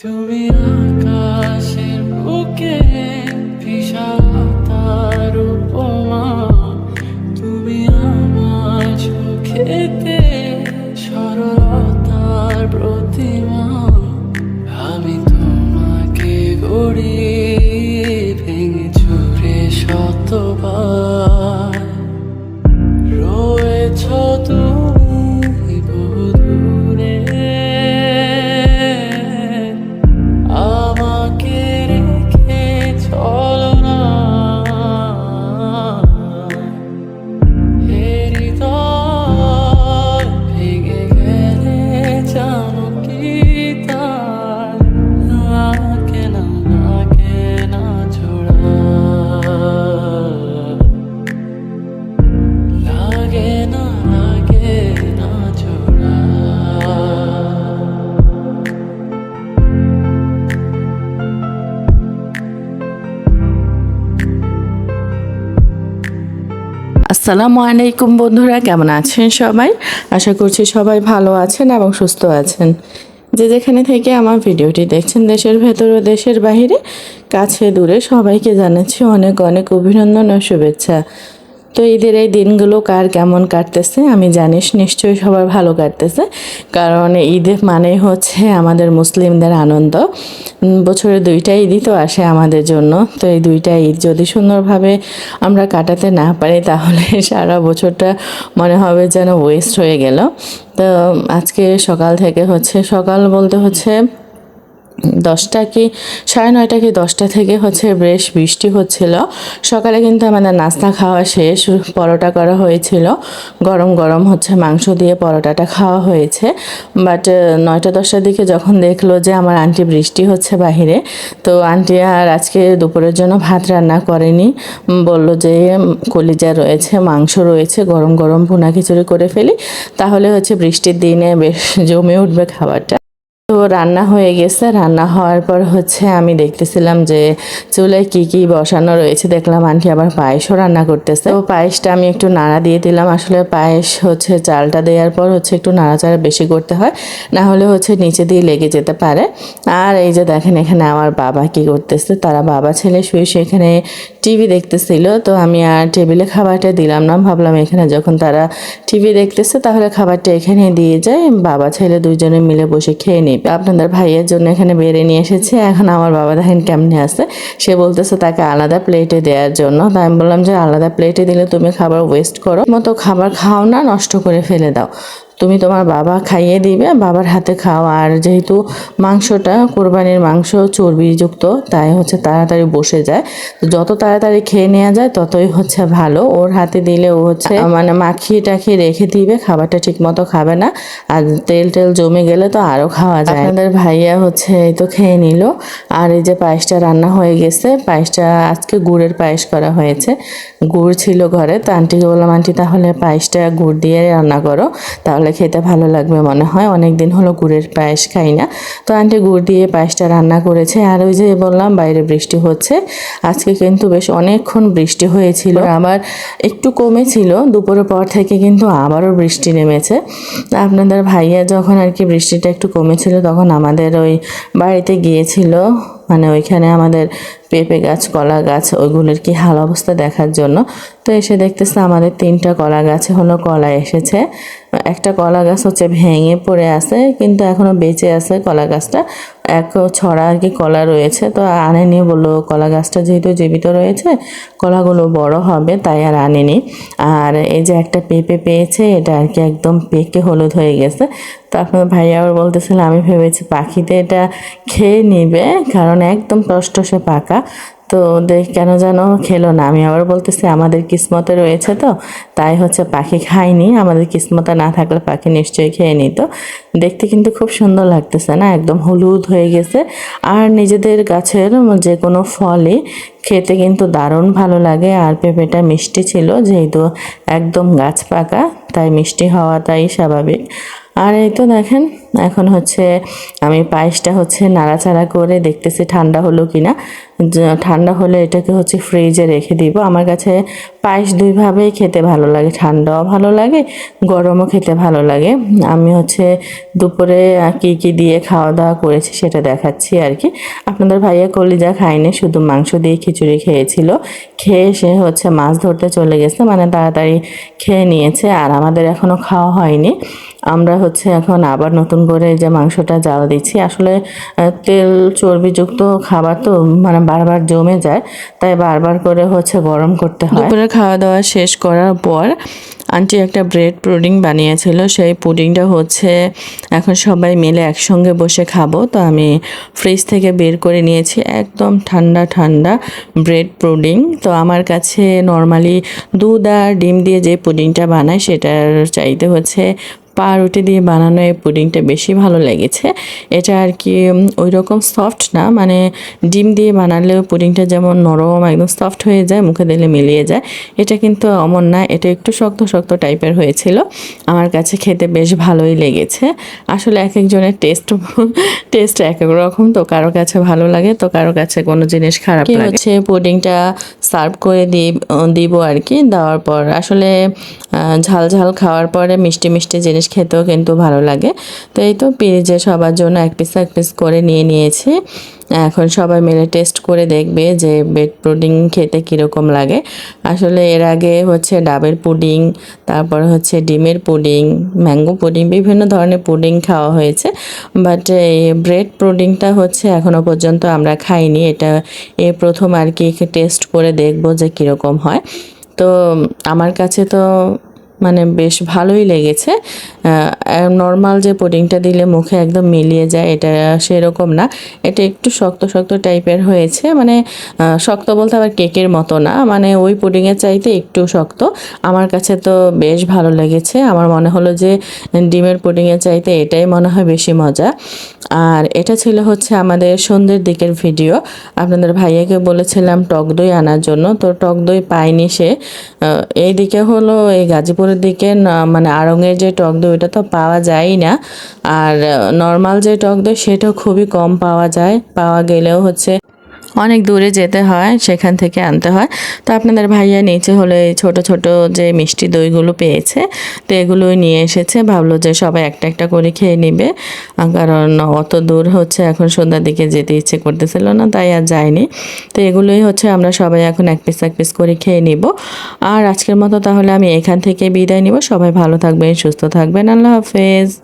তুমি আকাশের বুকে বিষাতার আসসালামু আলাইকুম বন্ধুরা, কেমন আছেন সবাই? আশা করছি সবাই ভালো আছেন এবং সুস্থ আছেন। যে যেখানে থেকে আমার ভিডিওটি দেখছেন, দেশের ভেতর ও দেশের বাহিরে, কাছে দূরে সবাইকে জানাচ্ছি অনেক অনেক অভিনন্দন ও শুভেচ্ছা। তো ঈদের এই দিনগুলো কার কেমন কাটতেছে আমি জানিস, নিশ্চয়ই সবার ভালো কাটতেছে। কারণ ঈদ মানেই হচ্ছে আমাদের মুসলিমদের আনন্দ। বছরে দুইটা ঈদই তো আসে আমাদের জন্য। তো এই দুইটা ঈদ যদি সুন্দরভাবে আমরা কাটাতে না পারি, তাহলে সারা বছরটা মনে হবে যেন ওয়েস্ট হয়ে গেল। তো আজকে সকাল থেকে হচ্ছে, সকাল বলতে হচ্ছে দশটা কি, সাড়ে নয়টা কি দশটা থেকে হচ্ছে বেশ বৃষ্টি হচ্ছিল। সকালে কিন্তু আমাদের নাস্তা খাওয়া শেষ, পরোটা করা হয়েছিল। গরম গরম হচ্ছে মাংস দিয়ে পরোটাটা খাওয়া হয়েছে। বাট নয়টা দশটার দিকে যখন দেখল যে আমার আন্টি বৃষ্টি হচ্ছে বাহিরে, তো আন্টি আর আজকে দুপুরের জন্য ভাত রান্না করেনি। বলল যে কলিজা রয়েছে, মাংস রয়েছে, গরম গরম ভুনা খিচুড়ি করে ফেলি। তাহলে হচ্ছে বৃষ্টির দিনে বেশ জমে উঠবে খাবারটা। তো রান্না হয়ে গেছে। রান্না হওয়ার পর হচ্ছে আমি দেখতেছিলাম যে চুলায় কি কি বসানো রয়েছে। দেখলাম আন্টি আবার পায়েসও রান্না করতেছে। তো পায়েসটা আমি একটু নাড়া দিয়ে দিলাম। আসলে পায়েস হচ্ছে চালটা দেওয়ার পর হচ্ছে একটু নাড়াচাড়া বেশি করতে হয়। না হলে হচ্ছে নিচে দিয়ে লেগে যেতে পারে। আর এই যে দেখেন এখানে আমার বাবা কি করতেছে? তারা বাবা ছেলে শুয়ে এখানে টিভি দেখতেছিল, তো আমি আর টেবিলে খাবারটা দিলাম না। ভাবলাম এখানে যখন তারা টিভি দেখতেছে, তাহলে খাবারটা এখানে দিয়ে যায়, বাবা, ছেলে দুইজনে মিলে বসে খেয়ে নিবে। আপনাদের ভাইয়ের জন্য এখানে বেড়ে নিয়ে এসেছে, এখন আমার বাবা দেখেন কেমনে আছে। সে বলতেছে তাকে আলাদা প্লেটে দেওয়ার জন্য। তাই আমি বললাম যে, আলাদা প্লেটে দিলে তুমি খাবার ওয়েস্ট করো। মতো খাবার খাও না, নষ্ট করে ফেলে দাও। তুমি তোমার বাবা খাইয়ে দিবে, বাবার হাতে খাও। আর যেহেতু মাংসটা, কোরবানির মাংস চর্বিযুক্ত, তাই হচ্ছে তাড়াতাড়ি বসে যায়। যত তাড়াতাড়ি খেয়ে নেওয়া যায়, ততই হচ্ছে ভালো। ওর হাতে দিলে ও হচ্ছে মানে মাখিয়ে টাখিয়ে রেখে দিবে, খাবারটা ঠিক মতো খাবে না। আর তেল টেল জমে গেলে তো আরও খাওয়া যায়। আপনাদের ভাইয়া হচ্ছে এই তো খেয়ে নিল। আর এই যে পায়েসটা রান্না হয়ে গেছে, পায়েসটা আজকে গুড়ের পায়েস করা হয়েছে। গুড় ছিল ঘরে, তো আন্টিকে বললাম আন্টি, তাহলে পায়েসটা গুড় দিয়ে রান্না করো। তাহলে খেতে ভালো লাগবে মনে হয়। অনেক দিন হলো গুড়ের পায়েস খাই না। তো আন্টি গুড় দিয়ে পায়েসটা রান্না করেছে। আর ওই যে বললাম, বাইরে বৃষ্টি হচ্ছে। আজকে কিন্তু বেশ অনেকক্ষণ বৃষ্টি হয়েছিল। আবার একটু কমেছিল। দুপুরের পর থেকে কিন্তু আবারও বৃষ্টি নেমেছে। আপনাদের ভাইয়া যখন আর কি বৃষ্টিটা একটু কমেছিল, তখন আমাদের ওই বাড়িতে গিয়েছিল। মানে ওইখানে আমাদের পেঁপে গাছ, কলা গাছ, ওইগুলোর কি হাল অবস্থা দেখার জন্য? তো এসে দেখতেছে আমাদের তিনটা কলা গাছে হলো কলা এসেছে। একটা কলা গাছ হচ্ছে ভেঙে পড়ে আছে, কিন্তু এখনও বেঁচে আছে কলা গাছটা। এক ছড়া আর কি কলা রয়েছে, তো আনেনি বলল, কলা গাছটা যেহেতু জীবিত রয়েছে, কলাগুলো বড় হবে, তাই আর আনেনি। আর এই যে একটা পেঁপে পেয়েছে, এটা আর কি একদম পেকে হলুদ হয়ে গেছে। তো আপনার ভাইয়া আবার বলতেছিল, আমি ভেবেছি পাখিতে এটা খেয়ে নিবে, কারণ একদম টসটসে পাকা। তো দেখ কেন যেন খেলো না। আমি আবার বলতেছি, আমাদের কিসমতে রয়েছে তো, তাই হচ্ছে পাখি খায়নি আমাদের কিসমতে না থাকলে পাখি নিশ্চয়ই খেয়ে নিত। দেখতে কিন্তু খুব সুন্দর লাগতেছে না? একদম হলুদ হয়ে গেছে। আর নিজেদের গাছের যে কোনো ফলই খেতে কিন্তু দারুণ ভালো লাগে। আর পেঁপেটা মিষ্টি ছিল, যেহেতু একদম গাছ পাকা, তাই মিষ্টি হওয়াটাই স্বাভাবিক। আর এই তো দেখেন, এখন হচ্ছে আমি পায়েসটা হচ্ছে নাড়াচাড়া করে দেখতেছি ঠান্ডা হলো কিনা। যে- ঠান্ডা হলে এটাকে হচ্ছে ফ্রিজে রেখে দিব। আমার কাছে পায়েস দুইভাবেই খেতে ভালো লাগে, ঠান্ডাও ভালো লাগে, গরমও খেতে ভালো লাগে। আমি হচ্ছে দুপুরে কী কি কি দিয়ে খাওয়া দাওয়া করেছি সেটা দেখাচ্ছি আর কি। আপনাদের ভাইয়া কলিজা খায়নি, শুধু মাংস দিয়ে খিচুড়ি খেয়েছিল। খেয়ে সে হচ্ছে মাছ ধরতে চলে গেছে মানে তাড়াতাড়ি খেয়ে নিয়েছে, আর আমাদের এখনও খাওয়া হয়নি। আমরা হচ্ছে এখন আবার নতুন করে যে মাংসটা জাল দিচ্ছি। আসলে তেল চর্বিযুক্ত খাবার তো মানে বারবার জমে যায়, তাই বারবার করে হচ্ছে গরম করতে হয়। দুপুরে খাওয়া দাওয়া শেষ করার পর আন্টি একটা ব্রেড পুডিং বানিয়েছিল, সেই পুডিংটা হচ্ছে এখন সবাই মিলে একসঙ্গে বসে খাব। তো আমি ফ্রিজ থেকে বের করে নিয়েছি, একদম ঠান্ডা ঠান্ডা ব্রেড পুডিং। তো আমার কাছে নর্মালি দুধ আর ডিম দিয়ে যে পুডিংটা বানায়, সেটার চাইতে হচ্ছে পাউরুটি দিয়ে বানানো এই পুডিংটা বেশি ভালো লেগেছে। এটা আর কি ওই রকম সফট না মানে ডিম দিয়ে বানালেও পুডিংটা যেমন নরম একদম সফট হয়ে যায় মুখে দিলে মিলিয়ে যায়। এটা কিন্তু অমন না এটা একটু শক্ত শক্ত টাইপের হয়েছিল। আমার কাছে খেতে বেশ ভালোই লেগেছে। আসলে এক একজনের টেস্ট টেস্ট এক এক রকম তো কারও কাছে ভালো লাগে তো কারও কাছে কোনো জিনিস খারাপ লাগে। হচ্ছে পুডিংটা সার্ভ করে দি দিব আর কি দেওয়ার পর। আসলে ঝাল ঝাল খাওয়ার পরে মিষ্টি মিষ্টি জিনিস খেতেও কিন্তু ভালো লাগে। তো এই তো পিরিজে সবার জন্য এক পিস এক পিস করে নিয়ে নিয়েছি। এখন সবাই মিলে টেস্ট করে দেখবে যে বেড পুডিং খেতে কীরকম লাগে। আসলে এর আগে হচ্ছে ডাবের পুডিং তারপর হচ্ছে ডিমের পুডিং ম্যাঙ্গো পুডিং বিভিন্ন ধরনের পুডিং খাওয়া হয়েছে। বাট এই ব্রেড পুডিংটা হচ্ছে এখনও পর্যন্ত আমরা খাইনি। এটা এ প্রথম আর কি টেস্ট করে দেখব যে কীরকম হয়। তো আমার কাছে তো মানে বেশ ভালোই লেগেছে। নর্মাল যে পুডিংটা দিলে মুখে একদম মিলিয়ে যায় এটা সেরকম না। এটা একটু শক্ত শক্ত টাইপের হয়েছে। মানে শক্ত বলতে আবার কেকের মতো না। মানে ওই পুডিংয়ের চাইতে একটু শক্ত। আমার কাছে তো বেশ ভালো লেগেছে। আমার মনে হলো যে ডিমের পুডিংয়ের চাইতে এটাই মনে হয় বেশি মজা। আর এটা ছিল হচ্ছে আমাদের সন্ধ্যের দিকের ভিডিও আপনাদের ভাইয়াকে বলেছিলাম টক দই আনার জন্য। তো টক দই পাইনি সে। আহ, এইদিকে হলো এই গাজীপুরের দিকে মানে আড়ঙের যে টক দই, ওটা তো পাওয়া যায়ই না। আর নর্মাল যে টক দই, সেটাও খুবই কম পাওয়া যায়। পাওয়া গেলেও হচ্ছে অনেক দূরে যেতে হয়, সেখান থেকে আনতে হয়। তো আপনাদের ভাইয়া নিচে হলে এই ছোট ছোট যে মিষ্টি দইগুলো পেয়েছে, তো এগুলোই নিয়ে এসেছে। ভাবলো যে সবাই একটা একটা করে খেয়ে নেবে। কারণ অত দূর হচ্ছে, এখন সন্ধ্যার দিকে যেতে ইচ্ছে করতেছিল না, তাই আর যায়নি। তো এগুলোই হচ্ছে, আমরা সবাই এখন এক পিস এক পিস করে খেয়ে নিব। আর আজকের মতো তাহলে আমি এখান থেকে বিদায় নিব। সবাই ভালো থাকবেন, সুস্থ থাকবেন। আল্লাহ হাফেজ।